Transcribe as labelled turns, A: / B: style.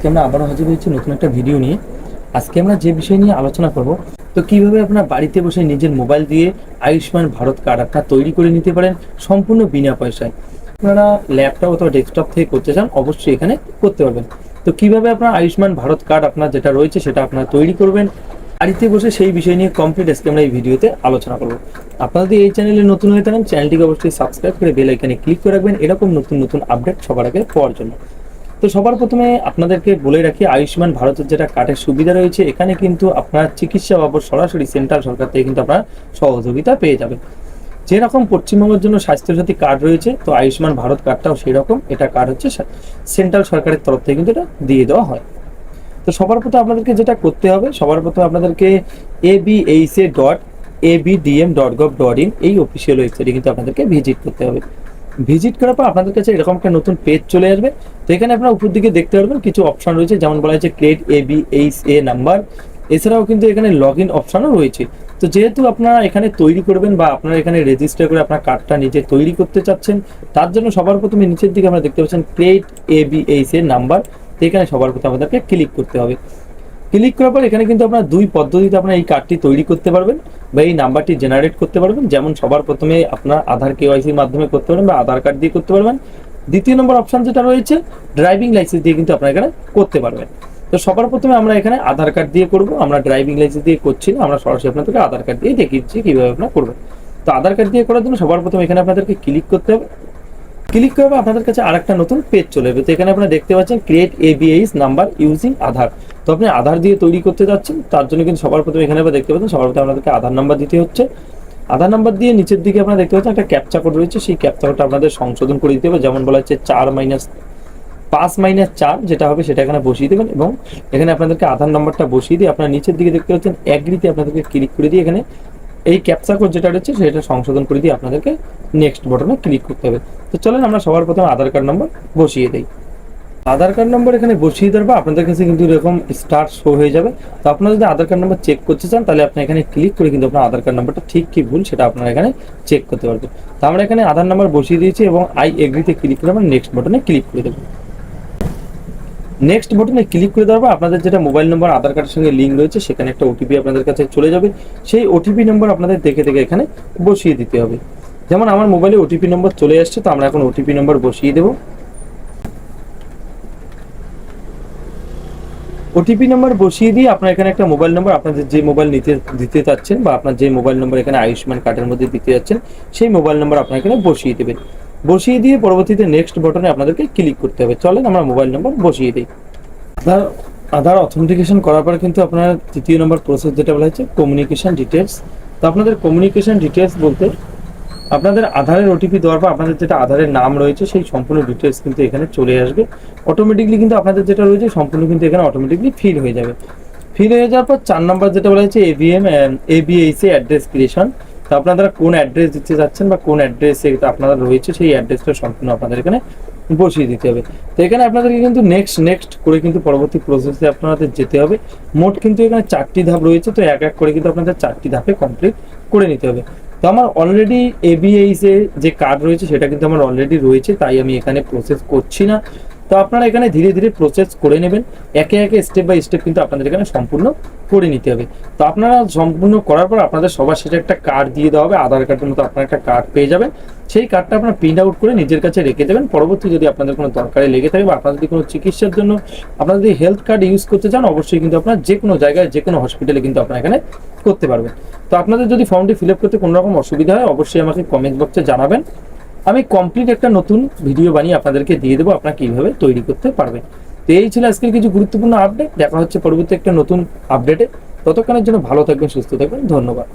A: আজকে আমরা আবারও হাজির হয়েছি নতুন একটা ভিডিও নিয়ে। আজকে আমরা যে বিষয় নিয়ে আলোচনা করব, তো কীভাবে আপনার বাড়িতে বসে নিজের মোবাইল দিয়ে আয়ুষ্মান ভারত কার্ড আপনার তৈরি করে নিতে পারেন সম্পূর্ণ বিনা পয়সায়। আপনারা ল্যাপটপ অথবা ডেস্কটপ থেকে করতে চান, অবশ্যই এখানে করতে পারবেন। তো কীভাবে আপনার আয়ুষ্মান ভারত কার্ড আপনার যেটা রয়েছে সেটা আপনারা তৈরি করবেন, বাড়িতে বসে সেই বিষয় নিয়ে কমপ্লিট আজকে আমরা এই ভিডিওতে আলোচনা করব। আপনারা যদি এই চ্যানেলে নতুন হয়ে থাকেন চ্যানেলটিকে অবশ্যই সাবস্ক্রাইব করে বেল আইকনে ক্লিক করে রাখবেন, এরকম নতুন নতুন আপডেট সবার আগে পাওয়ার জন্য। তো সবার প্রথমে আপনাদেরকে বলে রাখি, আয়ুষ্মান ভারতের যেটা কার্ডের সুবিধা রয়েছে, এখানে কিন্তু আপনার চিকিৎসা বাবদ সরাসরি সেন্ট্রাল সরকার থেকে কিন্তু আপনার সহযোগিতা পেয়ে যাবেন। যেরকম পশ্চিমবঙ্গের জন্য স্বাস্থ্যসাথী কার্ড রয়েছে, তো আয়ুষ্মান ভারত কার্ডটাও সেই রকম এটা কার্ড হচ্ছে সেন্ট্রাল সরকারের তরফ থেকে কিন্তু এটা দিয়ে দেওয়া হয়। তো সবার প্রথমে আপনাদেরকে যেটা করতে হবে, সবার প্রথমে আপনাদেরকে A B H A dot A B DM dot gov dot in এই অফিসিয়াল ওয়েবসাইটে কিন্তু আপনাদেরকে ভিজিট করতে হবে। ভিজিট করার পর আপনাদের কাছে এরকম একটা নতুন পেজ চলে আসবে। তো এখানে আপনারা উপর দিকে দেখতে পারবেন কিছু অপশন রয়েছে, যেমন বলা হয়েছে create A B H A number এছাড়াও কিন্তু এখানে লগ ইন অপশনও রয়েছে। তো যেহেতু আপনারা এখানে তৈরি করবেন বা আপনারা এখানে রেজিস্টার করে আপনার কার্ডটা নিজে তৈরি করতে চাচ্ছেন, তার জন্য সবার প্রথমে নিচের দিকে আমরা দেখতে পাচ্ছেন ক্রিয়েট এ বি এইচ এর নাম্বার তো এখানে সবার প্রথমে আমাদেরকে ক্লিক করতে হবে। ক্লিক করার পর এখানে কিন্তু আপনার দুই পদ্ধতিতে আপনার এই কার্ডটি তৈরি করতে পারবেন। বা এই নাম্বারটি জেনারেট করতে পারবেন। যেমন সবার প্রথমে আপনার আধার কেওয়াইসির মাধ্যমে করতে পারবেন বা আধার কার্ড দিয়ে করতে পারবেন। দ্বিতীয় নম্বর অপশান যেটা রয়েছে ড্রাইভিং লাইসেন্স দিয়ে কিন্তু আপনার এখানে করতে পারবেন। তো সবার প্রথমে আমরা এখানে আধার কার্ড দিয়ে করব। আমরা ড্রাইভিং লাইসেন্স দিয়ে করছি না, আমরা সরাসরি আপনাদেরকে আধার কার্ড দিয়ে দেখিয়েছি কীভাবে আপনার করবেন। তো আধার কার্ড দিয়ে করার জন্য সবার প্রথমে এখানে আপনাদেরকে ক্লিক করতে হবে। ক্লিক করবে আপনাদের কাছে আরেকটা নতুন পেজ চলে যাবে তো এখানে আপনারা দেখতে পাচ্ছেন create ABH number using Aadhaar তো আপনি আধার দিয়ে তৈরি করতে যাচ্ছেন, তার জন্য কিন্তু সবার প্রথমে এখানে আবার দেখতে পাচ্ছেন, সবার প্রথমে আপনাদেরকে আধার নাম্বার দিতে হচ্ছে। আধার নাম্বার দিয়ে নিচের দিকে আপনারা দেখতে পাচ্ছেন একটা ক্যাপচা কোড রয়েছে, সেই ক্যাপচা কোডটা আপনাদের সংশোধন করে দিতে হবে। যেমন বলা হচ্ছে চার মাইনাস পাঁচ মাইনাস চার, যেটা হবে সেটা এখানে বসিয়ে দেবেন এবং এখানে আপনাদেরকে আধার নাম্বারটা বসিয়ে দিয়ে আপনার নিচের দিকে দেখতে পাচ্ছেন অ্যাগ্রিতে আপনাদেরকে ক্লিক করে দিয়ে এখানে এই ক্যাপচা কোড যেটা রয়েছে, সেটা সংশোধন করে দিয়ে আপনাদেরকে নেক্সট বটনে ক্লিক করতে হবে। তো চলেন আমরা সবার প্রথমে আধার কার্ড নম্বর বসিয়ে দিই। আধার কার্ড নম্বর এখানে বসিয়ে দেওয়ার পর আপনাদের কাছে কিন্তু এরকম স্টার্ট শো হয়ে যাবে। তো আপনারা যদি আধার কার্ড নম্বর চেক করতে চান, তাহলে আপনি এখানে ক্লিক করে কিন্তু আপনার আধার কার্ড নম্বরটা ঠিক কি ভুল সেটা আপনারা এখানে চেক করতে পারবেন। তো আমরা এখানে আধার নাম্বার বসিয়ে দিয়েছি এবং আই এগ্রিতে ক্লিক করে আমরা নেক্সট বটনে ক্লিক করে দেবো। নেক্সট বটনে ক্লিক করে দেওয়ার পর আপনাদের যেটা মোবাইল নম্বর আধার কার্ডের সঙ্গে লিঙ্ক রয়েছে, সেখানে একটা ওটিপি আপনাদের কাছে চলে যাবে। সেই ওটিপি নম্বর আপনাদের দেখে দেখে এখানে বসিয়ে দিতে হবে। যেমন আমার মোবাইলে ওটিপি নম্বর চলে আসছে তো আমরা এখন ওটিপি নম্বর বসিয়ে দেবো। ওটিপি নাম্বার বসিয়ে দিয়ে আপনার এখানে একটা মোবাইল নম্বর আপনাদের যে মোবাইল নিতে, দিতে চাচ্ছেন বা আপনার যে মোবাইল নম্বর এখানে আয়ুষ্মান কার্ডের মধ্যে দিতে যাচ্ছেন, সেই মোবাইল নম্বর আপনার এখানে বসিয়ে দেবেন। বসিয়ে দিয়ে পরবর্তীতে নেক্সট বটনে আপনাদেরকে ক্লিক করতে হবে। চলেন আমরা মোবাইল নম্বর বসিয়ে দিই। আধার আধার অথেন্টিকেশন করার পর কিন্তু আপনার তৃতীয় নম্বর প্রসেস যেটা বলা হচ্ছে কমিউনিকেশন ডিটেলস তো আপনাদের কমিউনিকেশন ডিটেলস বলতে আপনাদের আধারের ওটিপি দেওয়ার পর আপনাদের যেটা আধারের নাম রয়েছে, সেই সম্পূর্ণ ডিটেলস কিন্তু এখানে চলে আসবে। অটোমেটিকলি কিন্তু আপনাদের যেটা রয়েছে, সম্পূর্ণ কিন্তু এখানে অটোমেটিকলি ফিল হয়ে যাবে। ফিল হয়ে যাওয়ার পর চার নাম্বার যেটা বলা হয়েছে এভিএম এবিএইচ এ অ্যাড্রেস ক্রিয়েশন তো আপনারা কোন অ্যাড্রেস দিতে যাচ্ছেন বা কোন অ্যাড্রেসে আপনারা রয়েছে, সেই অ্যাড্রেসটা সম্পূর্ণ আপনাদের এখানে বসিয়ে দিতে হবে। তো এখানে আপনাদেরকে কিন্তু নেক্সট নেক্সট করে কিন্তু পরবর্তী প্রসেসে আপনাদের যেতে হবে। মোট কিন্তু এখানে চারটি ধাপ রয়েছে, তো এক এক করে কিন্তু আপনাদের চারটি ধাপে কমপ্লিট করে নিতে হবে। তো আমার অলরেডি এবিএইচ এর যে কার্ড রয়েছে, সেটা কিন্তু আমার অলরেডি রয়েছে, তাই আমি এখানে প্রসেস করছি না। তো আপনারা এখানে ধীরে ধীরে প্রসেস করে নেবেন। একে একে স্টেপ বাই স্টেপ কিন্তু আপনাদের এখানে সম্পূর্ণ করে নিতে হবে। তো আপনারা সম্পূর্ণ করার পর আপনাদের সবার শেষে একটা কার্ড দিয়ে দেওয়া হবে। আধার কার্ডের মতো আপনার একটা কার্ড পেয়ে যাবেন। সেই কার্ডটা আপনারা প্রিন্ট আউট করে নিজের কাছে রেখে দেবেন। পরবর্তী যদি আপনাদের কোনো দরকারে লেগে থাকে বা আপনারা যদি কোনো চিকিৎসার জন্য আপনারা যদি হেলথ কার্ড ইউজ করতে চান, অবশ্যই কিন্তু আপনার যে কোনো জায়গায় যে কোনো হসপিটালে কিন্তু আপনারা এখানে করতে পারবেন। তো আপনাদের যদি ফর্মটি ফিল আপ করতে কোনো রকম অসুবিধা হয়, অবশ্যই আমাকে কমেন্ট বক্সে জানাবেন। আমি কমপ্লিট একটা নতুন ভিডিও বানিয়ে আপনাদেরকে দিয়ে দেবো, আপনারা কীভাবে তৈরি করতে পারবেন। তো এই ছিল আজকের কিছু গুরুত্বপূর্ণ আপডেট দেখা হচ্ছে পরবর্তী একটা নতুন আপডেটে ততক্ষণের জন্য ভালো থাকবেন, সুস্থ থাকবেন। ধন্যবাদ।